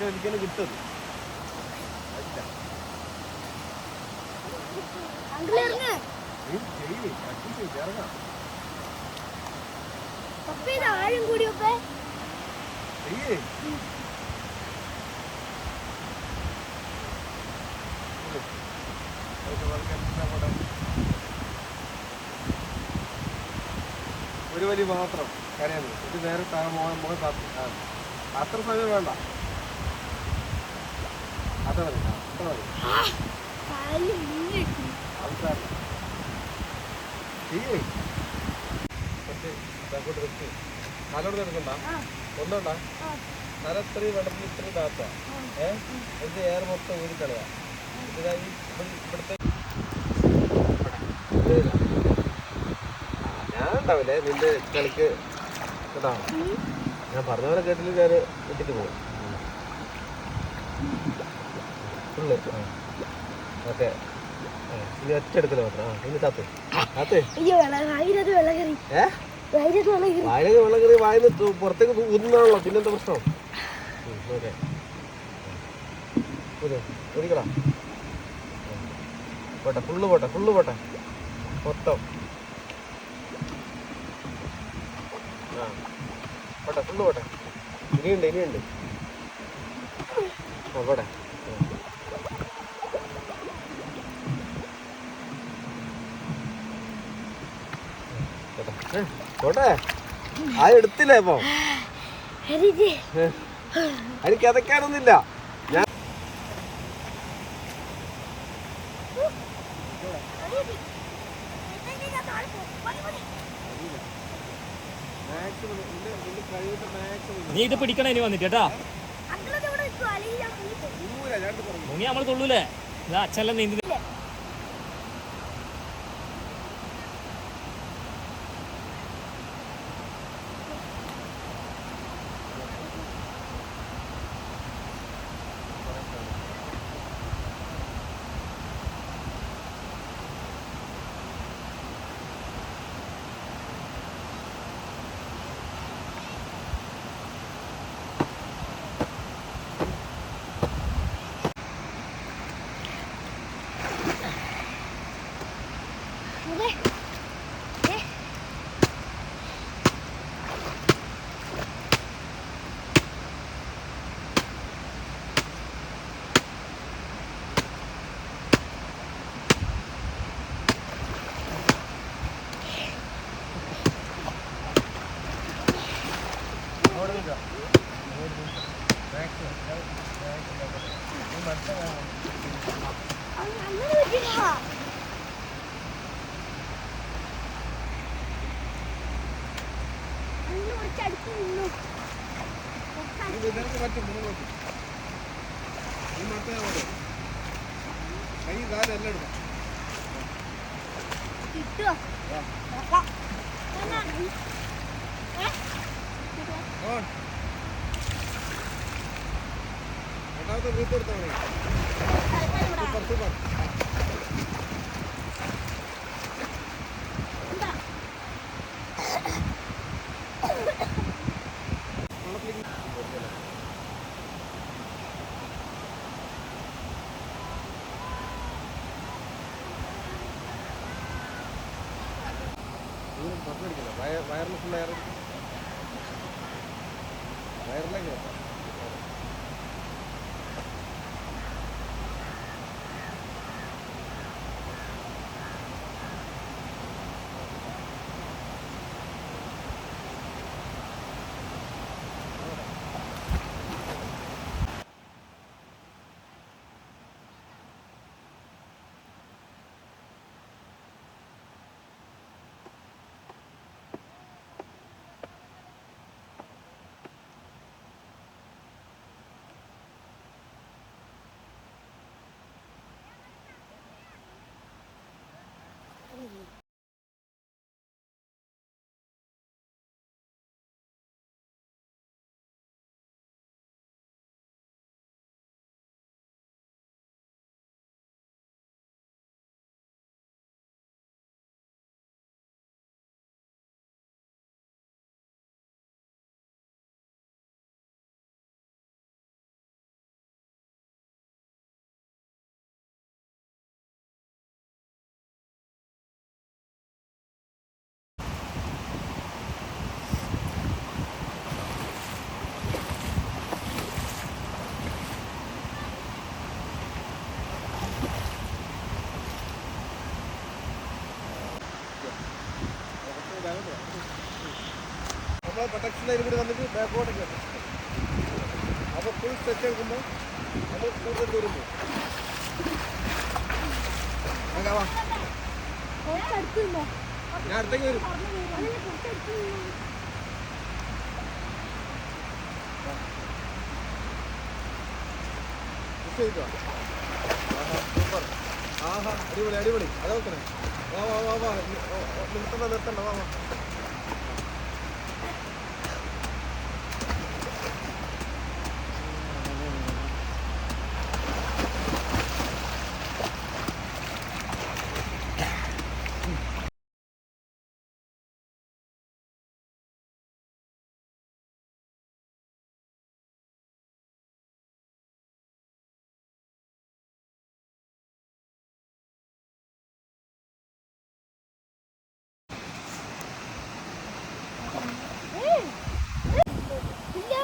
ഒറ്റ ഒരിക്കലും കിട്ടും. ആഴം കൂടി ഒരു വലി മാത്രം കരയുന്നു. ഇത് നേരെ താഴെ മോഹൻ മോഹൻ അത്ര സമയം വേണ്ട അത്ര മതി ആ, അത്ര മതി കാലിൽ മുങ്ങിട്ടു അവസാനം ചെയ്യേ കുറച്ച് ഇതങ്ങോട്ട് വെച്ച് കാലോട് ഞാൻ നിന്റെ കളിക്ക്? ഞാൻ പറഞ്ഞ പോലെ കേട്ടില്ല ഞാൻ ഇട്ടിട്ട് പോകും. Full okay. ഇനി ഒറ്റ എടുക്കൽ മാത്രം. ഇനി താത്ത്. താത്ത്. വായിലേക്ക് വെള്ളം കയറി വായന്ന് പുറത്തേക്ക് ഊതുന്നാണല്ലോ പിന്നെന്താ പ്രശ്നം? ഓക്കെ. ഒരിക്കടാ പോട്ടെ ഫുള്ള് പോട്ടെ ഫുള്ള് പോട്ടെ. മൊത്തം. ആ. പോട്ടെ ഫുള്ള് പോട്ടെ. ഇനിയുണ്ട് ഇനിയുണ്ട്. ആ പോട്ടെ. പോട്ടെ. ആ എടുത്തില്ലേ ഇപ്പൊ? ഞാൻ നീ ഇത് പിടിക്കണ ഇനി വന്നിട്ട് കേട്ടാ. മുങ്ങി നമ്മൾ തൊള്ളൂലേ? അച്ഛനെല്ലാം നീന്തി രണ്ടാമത്തെ ഗ്രൂപ്പ് എടുത്താൽ മതി സൂപ്പർ സൂപ്പർ എന്താ? പറ്റില്ല വയറിന് ഫുൾ എയർ വയറിലേക്ക് വെക്കാം പ്രൊട്ടക്ഷൻ ലൈൻ കൂടി വന്നിട്ട് ബാക്കോട്ട് കയറും അപ്പോൾ ഫുൾ സെറ്റ് എടുക്കുമ്പോൾ നമ്മൾ കൂടുതൽ ദൂരം പോകും. ഞാൻ അടുത്തേക്ക് വരും. ചെയ്തോ? സൂപ്പർ ആഹാ അടിപൊളി അടിപൊളി. അത് നോക്കണേ. വാ വാ വാ വാ. നിർത്തണ്ട നിർത്തണ്ട വാ വാ ഇല്ല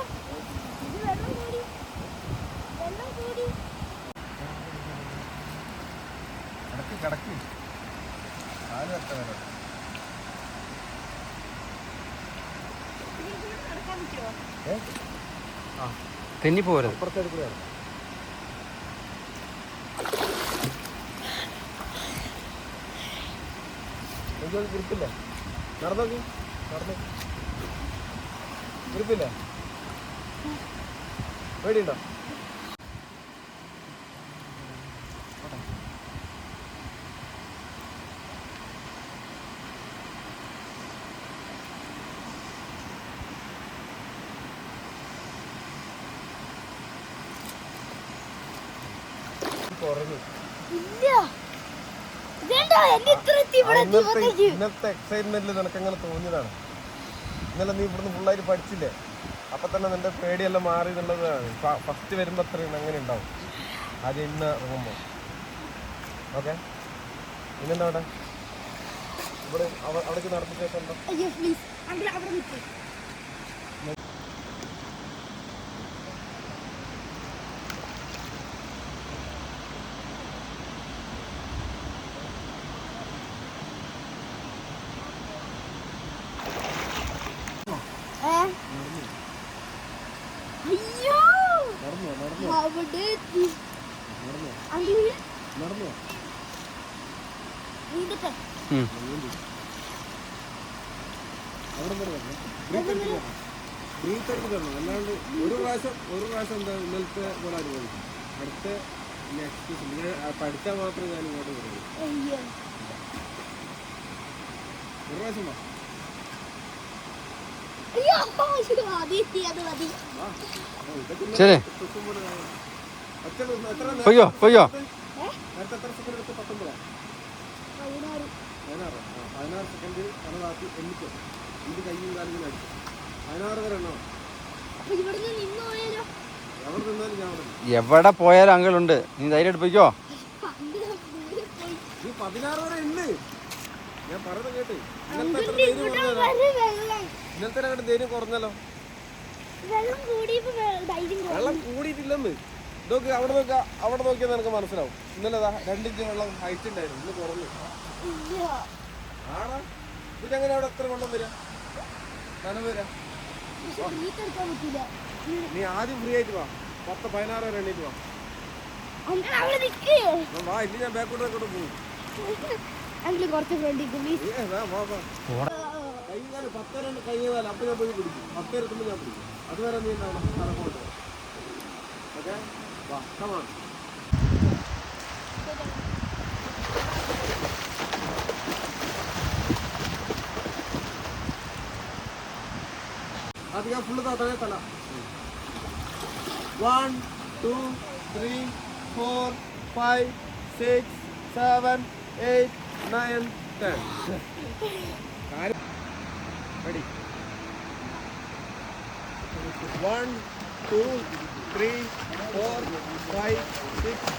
ഇത് വെള്ളം കൂടി വെള്ളം കൂടി കിടക്ക് കിടക്ക് കാൽ വെക്കാൻ വേണം ഇതിൽ നടക്കാൻ പറ്റുമോ ഏ തെന്നി പോരുത്. ഗ്രൂപ്പില്ല നടന്നോക്കി. നടന്നു. ഗ്രൂപ്പില്ല പേടിയുണ്ടോ? കുറഞ്ഞു. ഇന്നത്തെ എക്സൈറ്റ്മെന്റിൽ നിനക്ക് അങ്ങനെ തോന്നിയതാണ്. ഇന്നലെ നീ ഇവിടുന്ന് ഫുള്ളായിട്ട് പഠിച്ചില്ലേ? അപ്പൊ തന്നെ നിന്റെ പേടിയെല്ലാം മാറി എന്നുള്ളതാണ്. ഫസ്റ്റ് വരുമ്പോ അത്രയും അങ്ങനെ ഉണ്ടാവും. ആദ്യം ഇന്ന് ഇറങ്ങുമ്പോ ഓക്കെ പിന്നെന്താ അവിടെ? ഇവിടെ അവ- അവിടേക്ക് നടത്തിച്ചേക്കണ്ടോ അയ്യോ പ്ലീസ് അവിടെ അവിടെ നിൽക്കും അയ്യോ നടന്നോ നടന്നോ അവിടെ എത്തി നടന്നോ അങ്ങനെ നടന്നോ നീന്തട്ടെ അവിടെ വരെ വരണം ബ്രീത്ത് എടുത്ത് തരണം അല്ലാണ്ട് ഒരു പ്രാവശ്യം ഒരു പ്രാവശ്യം എന്താ ഇന്നലത്തെ പോലെ അനുഭവിക്കും അടുത്ത നെക്സ്റ്റ് ഞാൻ പഠിച്ചാൽ മാത്രമേ ഞാൻ ഇങ്ങോട്ട് വരുള്ളൂ അയ്യോ ഒരു പ്രാവശ്യം വാ ശരി പൊയ്യോ പൊയ്യോ നേരത്തെ എത്ര സെക്കൻഡ് എടുത്ത് പത്തൊമ്പതാ? പതിനാറ്. പതിനാറ് ആ പതിനാറ് സെക്കൻഡ് കണക്കാക്കി എണ്ണിക്കും ഇത് കയ്യും കാലും അടിച്ചു പതിനാറ് വരെ എണ്ണോ? എവിടെ നിന്നാലും ഞാൻ. എവിടെ പോയാലും അങ്കിളുണ്ട്. നീ ധൈര്യം എടുപ്പിക്കോ? നീ പതിനാറ് വരെ ഉണ്ട് ഞാൻ പറഞ്ഞത് കേട്ട്. ഇന്നത്തെ എത്ര ധൈര്യം കുറഞ്ഞല്ലോ വരെ അങ്ങോട്ട് ധൈര്യം കുറഞ്ഞല്ലോ. വെള്ളം കൂടിയിട്ടില്ലെന്ന്. നോക്ക് അവിടെ നോക്കുക അവിടെ നോക്കിയാൽ നിനക്ക് മനസ്സിലാവും. ഇന്നലെ ദാ രണ്ടിഞ്ച് വെള്ളം ഹൈറ്റ് ഉണ്ടായിരുന്നു. ഇന്ന് കുറഞ്ഞു. ഇതെങ്ങനെ അവിടെ എത്ര വെള്ളം വരാം? നനവ് വരാം. പക്ഷെ എടുക്കാൻ പറ്റില്ല നീ ആദ്യം ഫ്രീ ആയിട്ട് വാ. പത്ത് പതിനാറ് വരെ എണ്ണീറ്റ് വാ. വാ ഇനി ഞാൻ ബാക്കോട്ട് ബാക്കോട്ട് പോകും. അങ്കിൾ കുറച്ച് ഫ്രണ്ടിക്ക് പ്ലീസ് ഏ വാ വാ വാ. കൈ കാലം പത്ത് രണ്ട് കൈ കാലം അപ്പം ഞാൻ പോയി പിടിക്കും. പത്ത് എത്തുമ്പോൾ ഞാൻ പിടിക്കും. അതുവരെ നീ ഉണ്ടാവണം നടക്കോട്ട് ഓക്കെ? വാ കമാൺ അധികം ഫുള്ള് താത്തനെ തല one two three four five six seven eight nine ten Ready? One, two, three, four, five, six,